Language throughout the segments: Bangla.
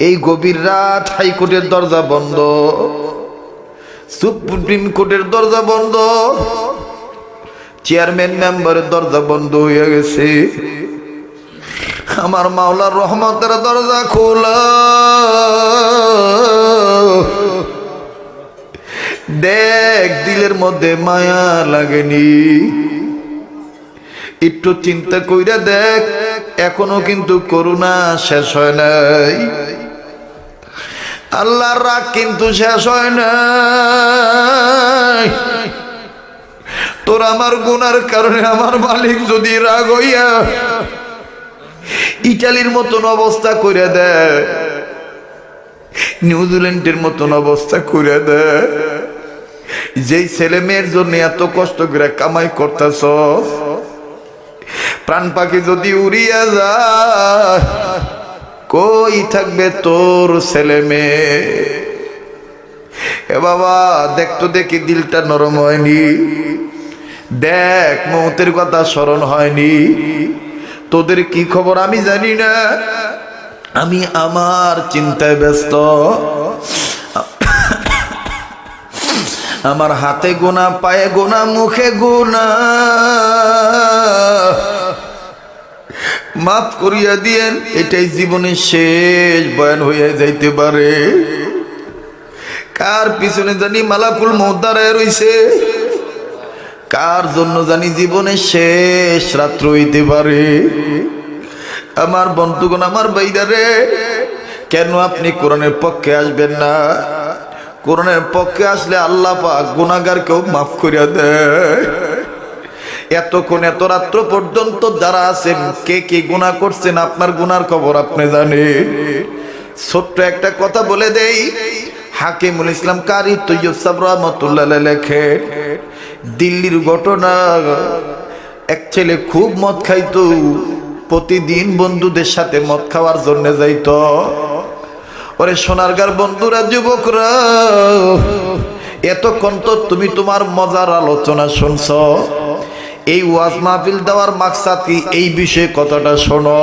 এই গভীর রাত হাইকোর্টের দরজা বন্ধ। সুপ্রিম কোর্টের দরজা বন্ধ। চেয়ারম্যান মেম্বারের দরজা বন্ধ হয়ে গেছে। আমার মাওলার রহমতের দরজা খোলা। দেখ, দিলের মধ্যে মায়া লাগেনি। একটু চিন্তা কইরা দেখ, এখনও কিন্তু করুণা শেষ হয় নাই। আল্লাহর রাগ কিন্তু শেষ হয় না তোর আমার গুনার কারণে আমার মালিক যদি রাগ হইয়া ইটালির মতন অবস্থা করে দেয়, নিউজিল্যান্ডের মতন অবস্থা করে দেয়, যেই ছেলে মেয়ের জন্য এত কষ্ট করে কামাই করতেছ, প্রাণ পাখি যদি উড়িয়া যায় কই থাকবে তোর ছেলে মেয়ে? এ বাবা দেখতো দেখি দিলটা নরম হয়নি। দেখ, মৌতের কথা স্মরণ হয়নি। তোদের কি খবর আমি জানি না। আমি আমার চিন্তায় ব্যস্ত। আমার হাতে গোনা পায়ে গোনা মুখে গোনা মাফ করিয়া দিয়েন, এটাই জীবনের শেষ বয়ান হইয়া যাইতে পারে। কার পিছনে জানি মালাকুল মহদারায় রইছে? কার জন্য জানি জীবনের শেষ রাত্র হইতে পারে? আমার বন্ধুগণ, আমার বাইদারে কেন আপনি কোরআনের পক্ষে আসবেন না? কোরআনের পক্ষে আসলে আল্লাহ পাক গুনাগারকেও মাফ করিয়া দেয়। এতক্ষণ, এত রাত্র পর্যন্ত যারা আছেন, কে কে গুণা করছেন আপনার গুনার খবর আপনি জানেন? ছোট্ট একটা কথা বলে দেই। হাকিমুল ইসলাম কারি তৈয়ব সাব রহমতুল্লাহ লেখে দিল্লির ঘটনা, এক ছেলে খুব মদ খাইতো, প্রতিদিন বন্ধুদের সাথে মদ খাওয়ার জন্য যাইত। ওরে সোনারগার বন্ধুরা, যুবকরা, এতক্ষণ তো তুমি তোমার মজার আলোচনা শুনছ। এই ওয়াজ মাহফিল দেওয়ার মাকসাদ কি? এই বিষয়ে কথাটা শোনো।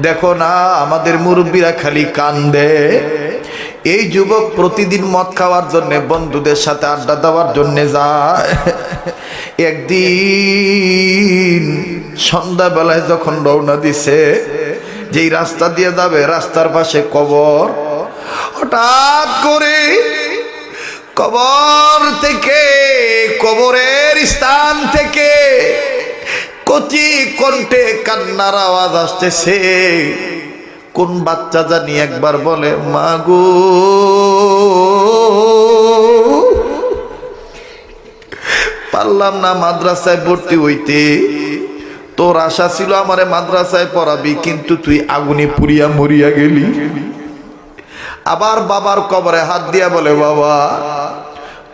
দেখো না, আমাদের মুরব্বীরা খালি কান্দে। এই যুবক প্রতিদিন মদ খাওয়ার জন্য বন্ধুদের সাথে আড্ডা দেওয়ার জন্য যায়। একদিন সন্ধ্যাবেলায় যখন রওনা দিছে, যেই রাস্তা দিয়ে যাবে, রাস্তার পাশে কবর। হঠাৎ করে কবর থেকে, কবরের স্থান থেকে কচি কণ্ঠে কান্নার আওয়াজ আসতেছে। কোন বাচ্চা জানি একবার বলে মাগো পারলাম না মাদ্রাসায় ভর্তি হইতে। তোর আশা ছিল আমারে মাদ্রাসায় পড়াবি, কিন্তু তুই আগুনে পুড়িয়া মরিয়া গেলি। আবার বাবার কবরে হাত দিয়া বলে, বাবা,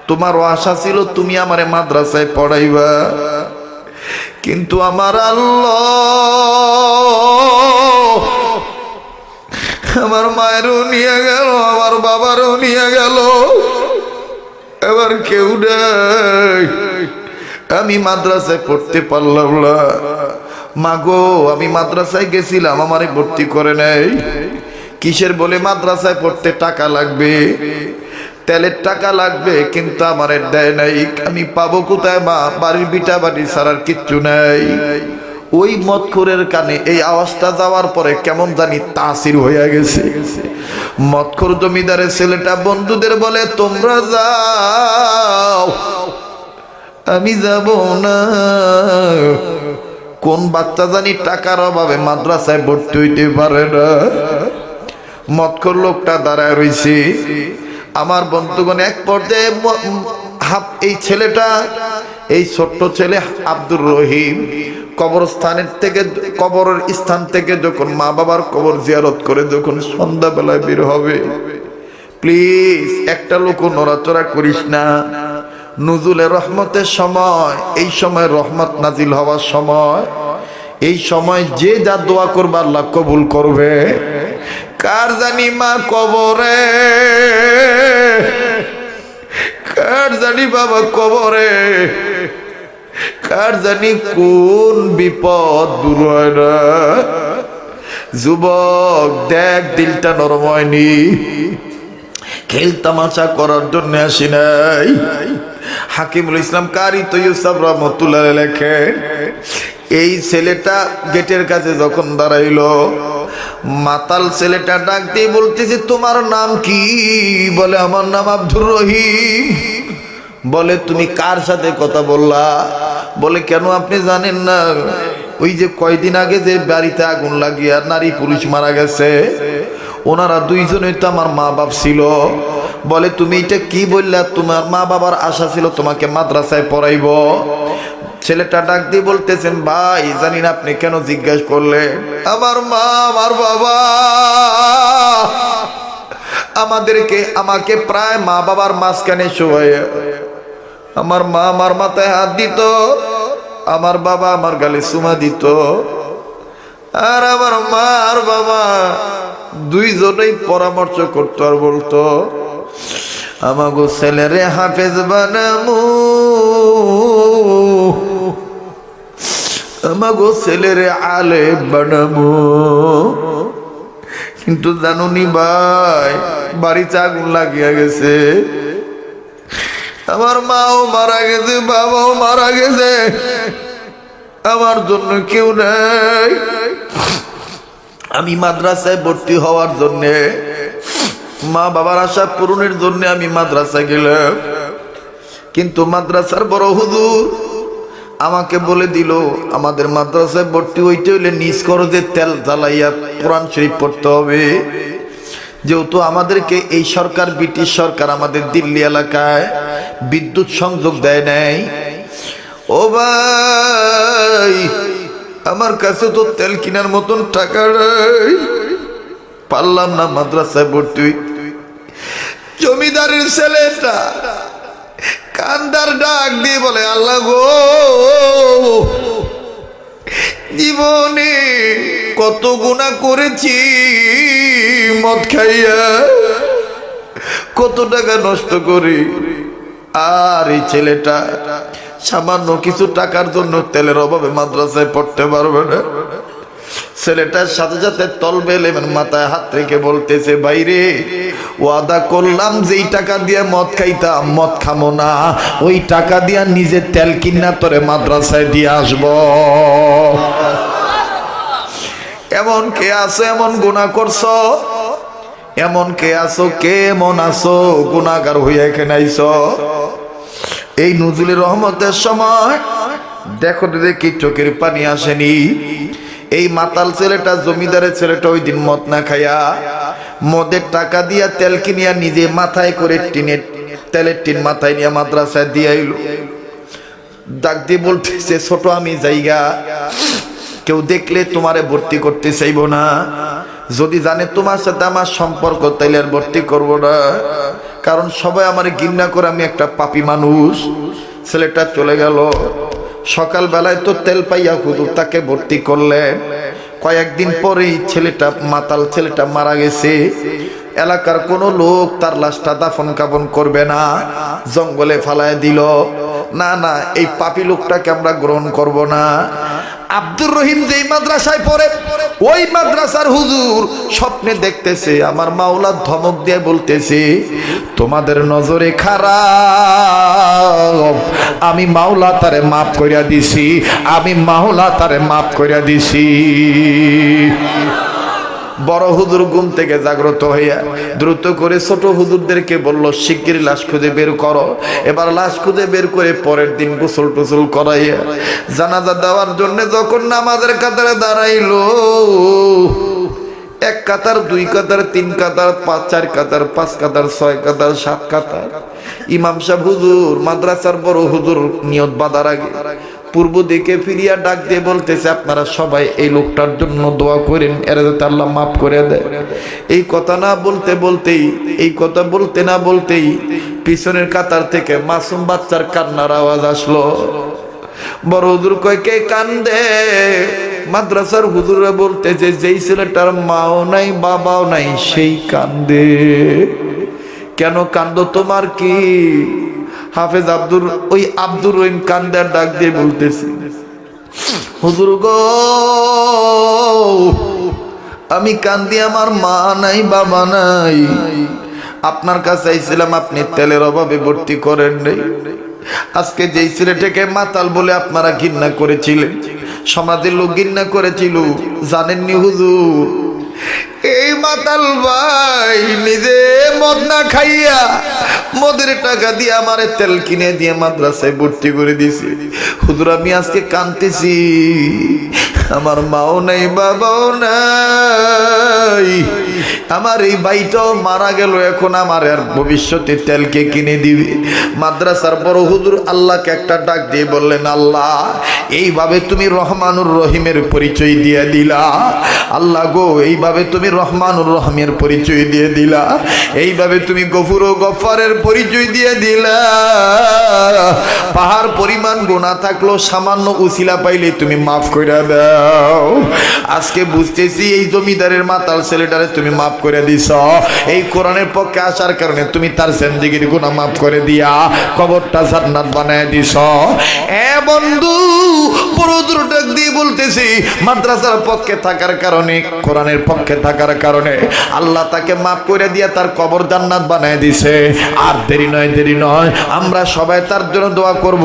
তোমার আশা ছিল তুমি আমারে মাদ্রাসায় পড়াইবা। কিন্তু আমার আল্লাহ আমার মায়েরও নিয়ে গেল, আমার বাবারও নিয়ে গেল। এবার কেউ আমি মাদ্রাসায় পড়তে পারলাম না। মাগো, আমি মাদ্রাসায় গেছিলাম, আমারে ভর্তি করে নেই। কিসের বলে মাদ্রাসায় পড়তে টাকা লাগবে? তেলের টাকা লাগবে, কিন্তু আমার দেয় নাই। আমি পাবো কোথায়, মা? বাড়ির বিটা বাড়ি ছাড়ার কিচ্ছু নাই। ওই মৎখরের কানে এই আওয়াজটা যাওয়ার পরে কেমন জানি তাসির হয়ে গেছে। মৎখর জমিদারের ছেলেটা বন্ধুদের বলে, তোমরা যাও, আমি যাব না। কোন বাচ্চা জানি টাকার অভাবে মাদ্রাসায় ভর্তি হইতে পারে না। মৎখর লোকটা দাঁড়ায় রইছে। আমার বন্ধুগণ, এক পর্যায়ে হাত এই ছেলেটা, এই ছোট্ট ছেলে আব্দুর রহিম কবরস্থানের থেকে কবরের স্থান থেকে যখন মা বাবার কবর জিয়ারত করে যখন সন্ধ্যাবেলায় বের হবে। প্লিজ, একটা লোক নড়াচড়া করিস না। নজুলের রহমতের সময়, এই সময় রহমত নাজিল হওয়ার সময়, এই সময় যে যা দোয়া করবে আল্লাহ কবুল করবে। কার জানি মা কবরে? কার জানি বাবা কবরে? কার জানি কোন বিপদ দূর হয় না? যুবক, দেখ, দিলটা নরম হয়নি। খেল তামাশা করার জন্য আসি নাই। হাকিমুল ইসলাম কারি তো ইউসাফ রহমতুল্লাহ লেখে এই ছেলেটা গেটের কাছে যখন দাঁড়াইলো, মাতাল ছেলেটা ডাক দিয়ে বলতেছে, তোমার নাম কি? বলে, আমার নাম আব্দুর রহিম। বলে, তুমি কার সাথে কথা বললা? বলে, কেন আপনি জানেন না? ওই যে কয়দিন আগে যে বাড়িতে আগুন লাগিয়া নারী পুরুষ মারা গেছে, ওনারা দুইজনই তো আমার মা বাপ ছিল। বলে, তুমি এটা কি বললা? তোমার মা বাবার আশা ছিল তোমাকে মাদ্রাসায় পড়াইব। ছেলেটা ডাক দিয়ে বলতেছেন, ভাই জানি না আপনি কেন জিজ্ঞেস করলেন? আমার মা, আমার বাবা। আমাদেরকে, আমাকে প্রায় মা বাবার মাঝখানে শোয় আমার মা আমার মাথায় হাত দিত, আমার বাবা আমার গালে সুমা দিত। আর আমার মা আর বাবা দুইজনেই পরামর্শ করতো আর বলতো, আমাগো ছেলেরে হাফেজ বানামু। আমাগো ছেলের আলে বানামু। কিন্তু জানুনি ভাই বাড়িতে আগুন লাগিয়া গেছে। আমার মাও মারা গেছে, বাবাও মারা গেছে। আমার জন্য কেউ নেই। আমি মাদ্রাসায় ভর্তি হওয়ার জন্যে, মা বাবার আশা পূরণের জন্য আমি মাদ্রাসায় গেলাম। কিন্তু মাদ্রাসার বড় হুজুর আমাকে বলে দিল, আমাদের মাদ্রাসায় ভর্তি হইতে হইলে নিজ খরচে তেল জ্বালাইয়া কোরআন শরীফ পড়তে হবে। যেহেতু আমাদেরকে এই সরকার, ব্রিটিশ সরকার আমাদের দিল্লি এলাকায় বিদ্যুৎ সংযোগ দেয় নাই। ও ভাই, আমার কাছে তো তেল কেনার মতন টাকা নেই। পারলাম না মাদ্রাসায় ভর্তি। জমিদারের ছেলেটা কান্দার ডাক দিয়ে বলে, আল্লাহ গো, জীবনে কত গুণা করেছি, মদ খাইয়া কত টাকা নষ্ট করি। আর এই ছেলেটা সামান্য কিছু টাকার জন্য তেলের অভাবে মাদ্রাসায় পড়তে পারবে না। ছেলেটার সাথে সাথে তল বেলে মাথায় হাত রেখে বলতেছে, বাইরে ওয়াদা করলাম যেই টাকা দিয়ে মদ খাইতাম, মদ খামো না। ওই টাকা দিয়া নিজে তেল কিনা তোরে মাদ্রাসায় দিয়ে আসব। এমন কে আছো, এমন গুণা করছ? এমন কে আছো কে এমন আছো? গুণাগার হইয়া এখানে আইছো এই নজরুল রহমতের সময় দেখো দেখি চোখের পানি আসেনি। এই মাতাল ছেলেটা জমিদারের ছেলেটা ওই দিন মদ না খাইয়া মদের টাকা দিয়া তেল কিনিয়া নিজে মাথায় করে টিনের তেলের টিন মাথায় নিয়ে মাদ্রাসায় দিয়ে আইলো। ডাক দিয়ে বলতেছে, ছোট আমি জায়গা, কেউ দেখলে তোমারে ভর্তি করতে চাইব না। যদি জানে তোমার সাথে আমার সম্পর্ক, তাইলে আর ভর্তি করব না। কারণ সবাই আমার ঘৃণা করে আমি একটা পাপি মানুষ। ছেলেটা চলে গেল। সকাল বেলায় তো তেল পাইয়া হুজুর তাকে ভর্তি করলেন। কয়েকদিন পরেই ছেলেটা, মাতাল ছেলেটা মারা গেছে। এলাকার কোনো লোক তার লাশটা দাফন কাপন করবে না, জঙ্গলে ফালায় দিল। না না, এই পাপি লোকটাকে আমরা গ্রহণ করব না। আব্দুর রহিম যেই মাদ্রাসায় পড়ে, ওই মাদ্রাসার হুজুর স্বপ্নে দেখতেছে, আমার মাওলার ধমক দিয়ে বলতেছে, তোমাদের নজরে খারাপ। আমি মাওলা তারে মাফ করিয়া দিছি, আমি মাওলা তারে মাফ করিয়া দিছি। বড় হুজুর ঘুম থেকে জাগ্রত হইয়া দ্রুত করে ছোট হুজুরদেরকে বলল শিগগির লাশ খুঁজে বের করো। এবার লাশ খুঁজে বের করে পরের দিন গোসল টুসল করাইয়া জানাজা দেওয়ার জন্য যখন নামাজের কাতারে দাঁড়াইলো, এক কাতার, দুই কাতার, তিন কাতার, পাঁচ, চার কাতার, পাঁচ কাতার, ছয় কাতার, সাত কাতার। ইমাম সাহেব, হুজুর, মাদ্রাসার বড় হুজুর নিয়ত বাঁধার আগে পূর্ব দিকে ফিরিয়া ডাক দিয়ে বলতেছে, আপনারা সবাই এই লোকটার জন্য দোয়া করেন, এরা যাতে আল্লাহ মাফ করে দেয়। এই কথা না বলতে বলতেই, এই কথা বলতে না বলতেই পিছনের কাতার থেকে মাসুম বাচ্চার কান্নার আওয়াজ আসলো। বড় হুজুর কয়, কে কান্দে? মাদ্রাসার হুজুরে বলতে যে, যেই ছেলেটার মাও নাই, বাবাও নাই, সেই কান্দে। কেন কান্দ? তোমার কি হাফেজ আব্দুর, ওই আব্দুর রহিম কান্দার ডাক দিয়ে বলতেছি, হুজুর গো, আমি কান্দি, আমার মা নাই, বাবা নাই। আপনার কাছে আইছিলাম, আপনি তেলের অভাবে ভর্তি করেন নাই। আজকে যেই ছেলেটাকে মাতাল বলে আপনারা ঘৃণা করেছিলেন, সমাজের লোক ঘৃণা করেছিল, জানেননি হুজুর? এই মাতাল ভাই, নিজে মদ না খাইয়া মদের টাকা দিয়ে আমার তেল কিনে দিয়ে মাদ্রাসায় ভর্তি করে দিছে। হুজুর, আমি আজকে কানতেছি আমার মাও নাই, বাবাও নাই। আমার এই ভাইটাও মারা গেল, এখন আমার আর ভবিষ্যতে তেলকে কিনে দিবে? মাদ্রাসার বড় হুজুর আল্লাহকে একটা ডাক দিয়ে বললেন, আল্লাহ, এইভাবে তুমি রহমানুর রহিমের পরিচয় দিয়ে দিলা। আল্লাহ গো, এইভাবে তুমি রহমানুর রহিমের পরিচয় দিয়ে দিলা। এইভাবে তুমি গফুর ও গফারের পরিচয় দিয়ে দিলা। পাহাড় পরিমাণ গোনা থাকল, সামান্য উসিলা পাইলে তুমি মাফ করে দাও। আজকে বুঝতেছি এই জমিদারের মাতাল ছেলেটারে তুমি মাফ করে দিছ। এই কোরআনের পক্ষে আসার কারণে তুমি তার জিন্দিগির গুণা মাফ করে দিয়া কবরটা জান্নাত বানায় দিছ। এ বন্ধু দূর ডাক দিয়ে বলতেছি, মাদ্রাসার পক্ষে থাকার কারণে, কোরআনের পক্ষে থাকার কারণে আল্লাহ তাকে মাফ করে দিয়ে তার কবর জান্নাত বানায় দিছে। আর দেরি নয় দেরি নয়, আমরা সবাই তার জন্য দোয়া করব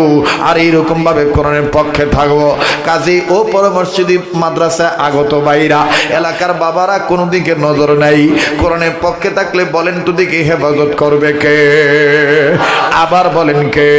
আর এইরকম ভাবে কোরআনের পক্ষে থাকব। কাজী, ও পরামর্শিদি মাদ্রাসায় আগত ভাইরা, এলাকার বাবারা কোনো দিকে নজর নাই। কোরআনের পক্ষে থাকলে বলেন তো দিকে হেফাজত করবে কে? আবার বলেন, কে?